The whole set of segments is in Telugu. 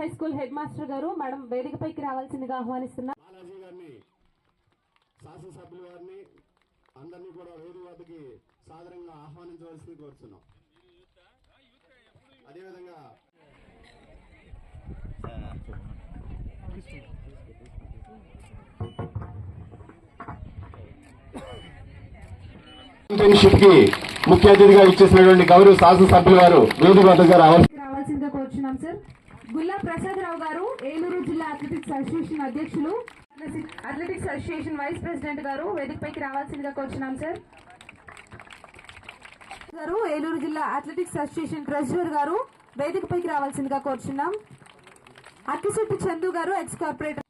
హై స్కూల్ హెడ్ మాస్టర్ గారు మేడం వేదికపైకి రావాల్సిందిగా ఆహ్వానిస్తున్నా బాలాజీ గారిని శాసనసభ్యుల వారిని అందరినీ కూడా వద్దకి సాదరంగా ఆహ్వానించవలసింది కోరుతున్నాం అదేవిధంగా ఛాంపియన్షిప్కి ముఖ్య అతిథిగా ఇచ్చేసినటువంటి గౌరవ శాసనసభ్యుల వారు వేదిక వద్దకు రావాల్సి గుల్లా ప్రసాద్ రావు గారు ఏలూరు జిల్లా అథ్లెటిక్స్ అసోసియేషన్ అధ్యక్షులు అథ్లెటిక్స్ అసోసియేషన్ వైస్ ప్రెసిడెంట్ గారు వేదికపైకి రావాల్సిందిగా కోరుచున్నాం సార్. గారు ఏలూరు జిల్లా అథ్లెటిక్స్ అసోసియేషన్ ట్రెజరర్ గారు వేదికపైకి రావాల్సిందిగా కోరుచున్నాం. అక్కిశెట్టి చందు గారు ఎక్స్ కార్పొరేటర్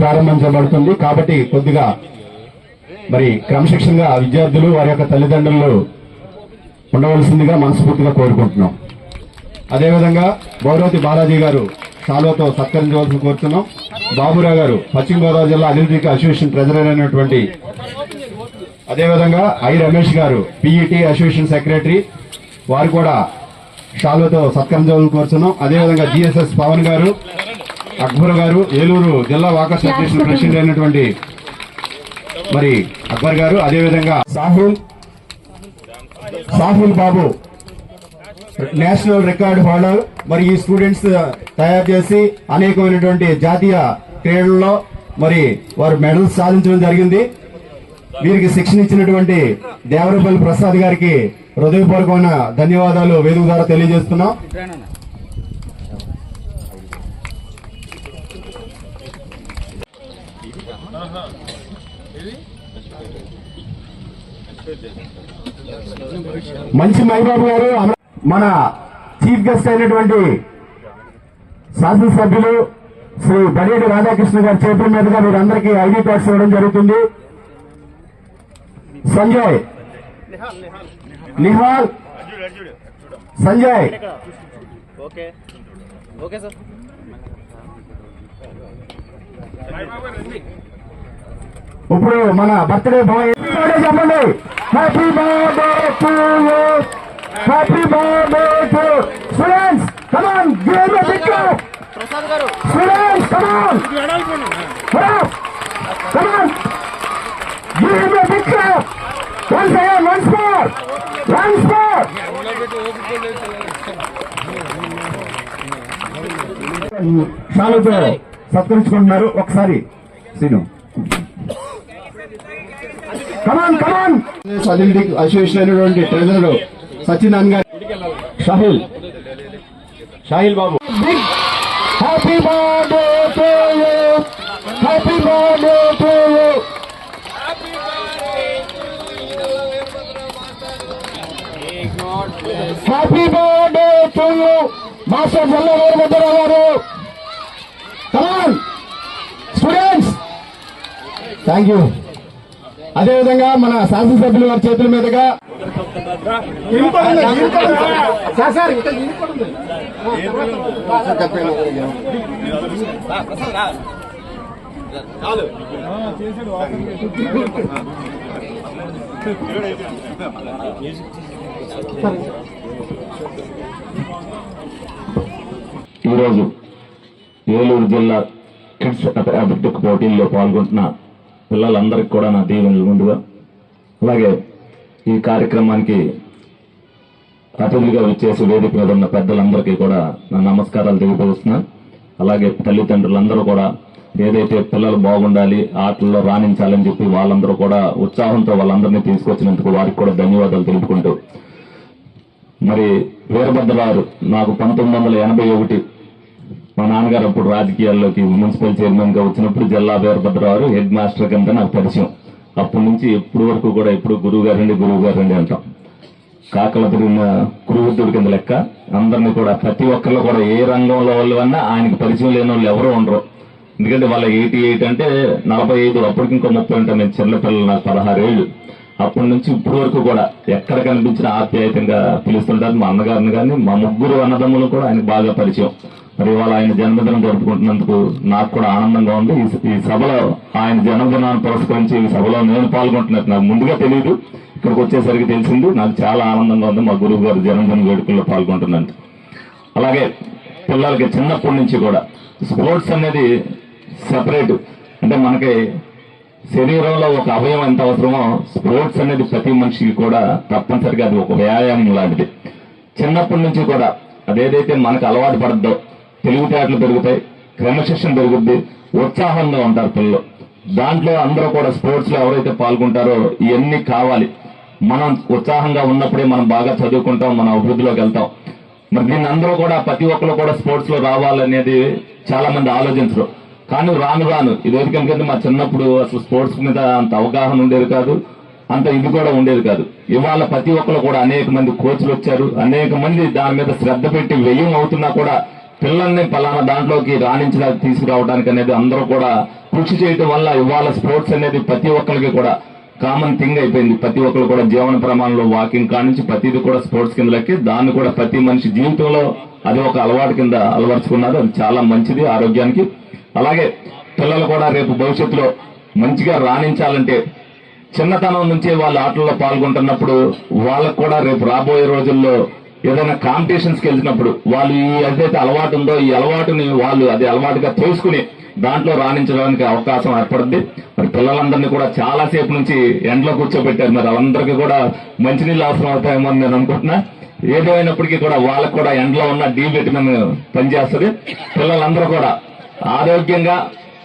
ప్రారంభించబడుతుంది. కాబట్టి కొద్దిగా మరి క్రమశిక్షణగా విద్యార్థులు వారి యొక్క తల్లిదండ్రులు ఉండవలసిందిగా మనస్ఫూర్తిగా కోరుకుంటున్నాం. అదేవిధంగా గౌరవతి బాలాజీ గారు షాలోతో సత్కరించవలసి కోరుతున్నాం. బాబురావు గారు పశ్చిమ గోదావరి జిల్లా అభివృద్ధికి అసోసియేషన్ ట్రెజరర్ అయినటువంటి అదేవిధంగా ఐ రమేష్ గారు పిఈటి అసోసియేషన్ సెక్రటరీ వారు కూడా షాలోతో సత్కరించవలసి కోరుతున్నాం. అదేవిధంగా జిఎస్ఎస్ పవన్ గారు అక్బర్ గారు ఏలూరు జిల్లా వాకర్స్ అసోసియేషన్ ప్రెసిడెంట్ అయినటువంటి మరి అక్బర్ గారు అదేవిధంగా Sahul Sahul Babu national record holder మరి ఈ స్టూడెంట్స్ తయారు చేసి అనేకమైనటువంటి జాతీయ క్రీడల్లో మరి వారు మెడల్స్ సాధించడం జరిగింది. వీరికి శిక్షణ ఇచ్చినటువంటి దేవరపల్లి ప్రసాద్ గారికి హృదయపూర్వకమైన ధన్యవాదాలు వేదిక ద్వారా తెలియజేస్తున్నాం. మంచి మహిబాబు గారు మన చీఫ్ గెస్ట్ అయినటువంటి శాసనసభ్యులు శ్రీ బడేటి రాధాకృష్ణ గారి చేతుల మీదుగా వీరందరికీ ఐడి కార్డ్స్ ఇవ్వడం జరుగుతుంది. Sanjay. Nihal. Sanjay. Okay. Okay sir. ఇప్పుడు మన బర్త్డే బాయ్ చెప్పండి. Happy birthday to you happy birthday to students come on give me big clap Prasad గారు. Students come on come on give me big clap once again once more once more షాలుతో సత్కరించుకుంటున్నారు. ఒకసారి శ్రీను అయినటువంటి ట్రెజరర్ సత్యనారాయణ గారు Shahil Shahil Babu. Happy birthday to you happy birthday to you happy birthday to you master Jalla Veerabhadrarao గారు. కమాన్ స్టూడెంట్స్ థ్యాంక్ యూ అదేవిధంగా మన శాసనసభ్యుల వారి చేతుల మీదుగా. ఈరోజు ఏలూరు జిల్లా కిడ్స్ అథ్లెటిక్ పోటీల్లో పాల్గొంటున్న పిల్లలందరికీ కూడా నా దీవెనలు ముందుగా అలాగే ఈ కార్యక్రమానికి అతిథులుగా వచ్చేసి వేదిక మీద ఉన్న పెద్దలందరికీ కూడా నా నమస్కారాలు తెలియపరుస్తున్నాను అలాగే తల్లిదండ్రులందరూ కూడా ఏదైతే పిల్లలు బాగుండాలి ఆటల్లో రాణించాలని చెప్పి వాళ్ళందరూ కూడా ఉత్సాహంతో వాళ్ళందరినీ తీసుకొచ్చినందుకు వారికి కూడా ధన్యవాదాలు తెలుపుకుంటూ. మరి వీరభద్రరావు నాకు పంతొమ్మిది వందల ఎనభై ఒకటి మా నాన్నగారు అప్పుడు రాజకీయాల్లోకి మున్సిపల్ చైర్మన్గా వచ్చినప్పుడు జిల్లా వీరభద్రరావు హెడ్ మాస్టర్ కింద నాకు పరిచయం. అప్పటి నుంచి ఎప్పుడు వరకు కూడా ఎప్పుడు గురువు గారండి గురువు గారండి అంటాం. కాకల తిరిగిన కురువృద్ధుడి కింద లెక్క అందరినీ కూడా ప్రతి ఒక్కరిలో కూడా ఏ రంగంలో వాళ్ళు అన్నా ఆయనకి పరిచయం లేని వాళ్ళు ఎవరూ ఉండరు. ఎందుకంటే వాళ్ళ ఎయిటీ ఎయిట్ అంటే నలభై ఐదు అప్పటికి ఇంకో ముప్పై ఉంటాను నేను చిన్నపిల్లలు నాకు పదహారు ఏళ్ళు. అప్పటి నుంచి ఇప్పటి వరకు కూడా ఎక్కడ కనిపించిన ఆప్యాయతంగా పిలుస్తుంటారు మా అన్నగారిని కానీ మా ముగ్గురు అన్నదమ్ములు కూడా ఆయనకు బాగా పరిచయం. మరి ఇవాళ ఆయన జన్మదినం జరుపుకుంటున్నందుకు నాకు కూడా ఆనందంగా ఉంది. ఈ- సభలో ఆయన జన్మదినాన్ని పురస్కరించి ఈ సభలో నేను పాల్గొంటున్నట్టు నాకు ముందుగా తెలియదు ఇక్కడికి వచ్చేసరికి తెలిసింది. నాకు చాలా ఆనందంగా ఉంది. మా గురువు గారు జన్మదిన వేడుకల్లో పాల్గొంటున్నాను అలాగే పిల్లలకి చిన్నప్పటి నుంచి కూడా స్పోర్ట్స్ అనేది సెపరేట్. అంటే మనకి శరీరంలో ఒక అవయవం ఎంత అవసరమో స్పోర్ట్స్ అనేది ప్రతి మనిషికి కూడా తప్పనిసరిగా అది ఒక వ్యాయామం లాంటిది. చిన్నప్పటి నుంచి కూడా అదేదైతే మనకు అలవాటు పడద్దో తెలివితేటలు పెరుగుతాయి క్రమశిక్షణ పెరుగుద్ది ఉత్సాహంగా ఉంటారు పిల్లలు. దాంట్లో అందరూ కూడా స్పోర్ట్స్లో ఎవరైతే పాల్గొంటారో ఇవన్నీ కావాలి. మనం ఉత్సాహంగా ఉన్నప్పుడే మనం బాగా చదువుకుంటాం మన అభివృద్ధిలోకి వెళ్తాం. మరి దీన్ని అందరూ కూడా ప్రతి ఒక్కరు కూడా స్పోర్ట్స్లో రావాలనేది చాలా మంది ఆలోచించరు. కానీ రాను రాను ఇది ఎందుకంటే మా చిన్నప్పుడు అసలు స్పోర్ట్స్ మీద అంత అవగాహన ఉండేది కాదు అంత ఇది కూడా ఉండేది కాదు. ఇవాళ ప్రతి ఒక్కరు కూడా అనేక మంది కోచ్లు వచ్చారు అనేక మంది దాని మీద శ్రద్ధ పెట్టి వ్యయం అవుతున్నా కూడా పిల్లల్ని పలానా దాంట్లోకి రాణించడానికి తీసుకురావడానికి అనేది అందరూ కూడా కృషి చేయటం వల్ల ఇవాళ స్పోర్ట్స్ అనేది ప్రతి ఒక్కరికి కూడా కామన్ థింగ్ అయిపోయింది. ప్రతి ఒక్కరు కూడా జీవన ప్రమాణంలో వాకింగ్ కానించి ప్రతిది కూడా స్పోర్ట్స్ కింద లెక్కి దాన్ని కూడా ప్రతి మనిషి జీవితంలో అది ఒక అలవాటు కింద అలవరుచుకున్నారు. అది చాలా మంచిది ఆరోగ్యానికి. అలాగే పిల్లలు కూడా రేపు భవిష్యత్తులో మంచిగా రాణించాలంటే చిన్నతనం నుంచే వాళ్ళ ఆటల్లో పాల్గొంటున్నప్పుడు వాళ్ళకు కూడా రేపు రాబోయే రోజుల్లో ఏదైనా కాంపిటీషన్స్కి వెళ్ళినప్పుడు వెళ్తున్నప్పుడు వాళ్ళు ఈ ఏదైతే అలవాటు ఉందో ఈ అలవాటుని వాళ్ళు అది అలవాటుగా తోసుకుని దాంట్లో రాణించడానికి అవకాశం ఏర్పడుద్ది. మరి పిల్లలందరినీ కూడా చాలా సేపు నుంచి ఎండలో కూర్చోబెట్టారు. మరి వాళ్ళందరికీ కూడా మంచినీళ్ళు అవసరం అవుతాయేమో అని నేను అనుకుంటున్నా. ఏదేమైనప్పటికీ కూడా వాళ్ళకు కూడా ఎండలో ఉన్న డి విటమిన్ పనిచేస్తుంది. పిల్లలందరూ కూడా ఆరోగ్యంగా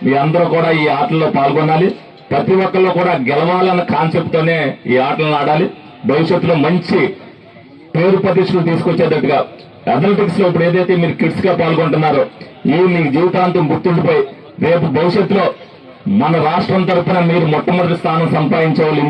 మీ అందరూ కూడా ఈ ఆటల్లో పాల్గొనాలి. ప్రతి ఒక్కళ్ళు కూడా గెలవాలన్న కాన్సెప్ట్ తోనే ఈ ఆటలను ఆడాలి. భవిష్యత్తులో మంచి పేరు ప్రతిష్టలు తీసుకొచ్చేటట్టుగా. అథ్లెటిక్స్లో ఇప్పుడు ఏదైతే మీరు కిడ్స్గా పాల్గొంటున్నారో ఇవి మీ జీవితాంతం గుర్తుండిపోయి రేపు భవిష్యత్తులో మన రాష్ట్రం తరఫున మీరు మొట్టమొదటి స్థానం సంపాదించవాలి